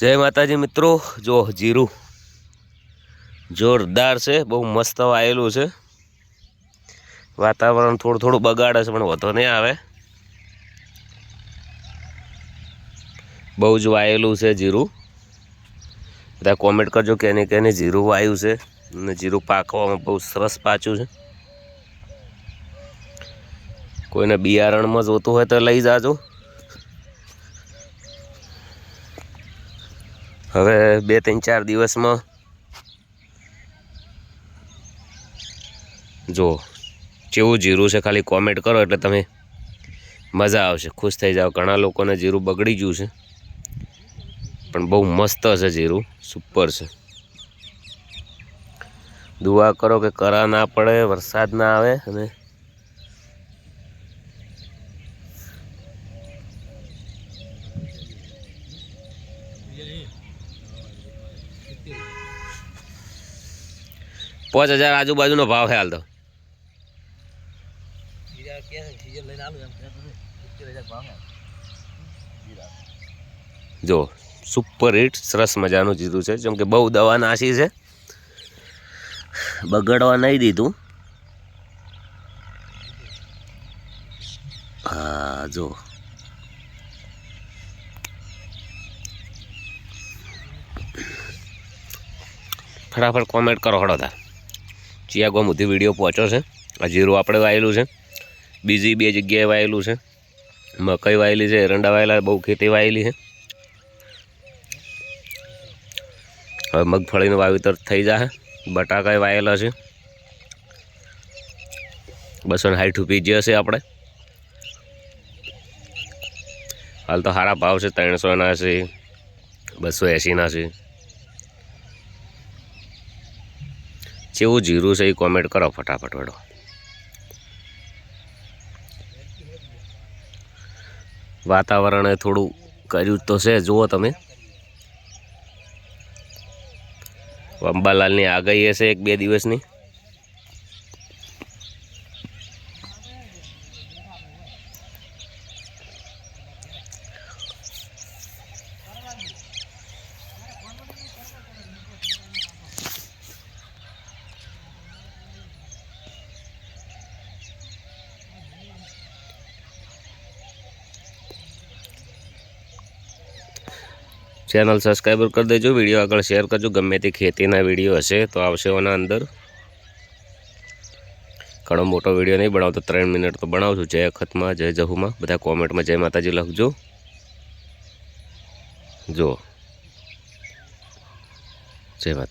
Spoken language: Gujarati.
જય માતાજી મિત્રો. જો જીરું જોરદાર છે, બહુ મસ્ત વાયેલું છે. વાતાવરણ થોડું થોડું બગાડે છે, પણ વધો નહીં આવે. બહુ જ વાયેલું છે જીરું. બધા કોમેન્ટ કરજો કેને કેને જીરું વાયું છે. અને જીરું પાકવામાં બહુ સરસ પાચ્યું છે. કોઈને બિયારણમાં જોતું હોય તો લઈ જાજો. હવે બે ત્રણ ચાર દિવસમાં જો જેવું જીરું છે ખાલી કોમેન્ટ કરો એટલે તમે મજા આવશે. ખુશ થઈ જાઓ. ઘણા લોકોને જીરું બગડી ગયું છે. પણ બહુ મસ્ત છે જીરું. સુપર છે. દુઆ કરો કે કરા ના પડે, વરસાદ ના આવે અને પાંચ હજાર આજુબાજુનો ભાવ છે હાલ તો. જો સુપર હિટ સરસ મજાનું જીરું છે. જેમ કે બહુ દવા નાસી છે. બગડવા નહીં દીધું. હા જો. ફટાફટ કોમેન્ટ કરો હળો તાર. ચિયા ગોમ સુધી વીડિયો પહોંચ્યો છે. આ જીરું આપણે વાયેલું છે. બીજી બે જગ્યાએ વાયેલું છે. મકાઈ વાયેલી છે, એરંડા વાયેલા, બહુ ખેતી વાયેલી છે. હવે મગફળીનું વાવેતર થઈ જશે બટાકા વાયેલા છે. બસો ને સાઠ રૂપિયા જે આપણે. હાલ તો સારા ભાવ છે, ત્રણસોના છે બસો એંસીના છે. કેવું જીરું છે એ કોમેન્ટ કરો ફટાફટ વડો વાતાવરણે થોડું કર્યું તો છે, જુઓ તમે. અંબાલાલની આગાહી હશે એક બે દિવસની. ચેનલ સબસ્ક્રાઈબર કરી દેજો વીડિયો આગળ શેર કરજો, ગમે તે ખેતીના વીડિયો હશે તો આવશે એના અંદર. ઘણો મોટો વીડિયો નહીં બનાવતો, ત્રણ મિનિટ તો બનાવું છું જય અખતમાં જય જહુમાં. બધા કોમેન્ટમાં જય માતાજી લખજો. જો. જય માતા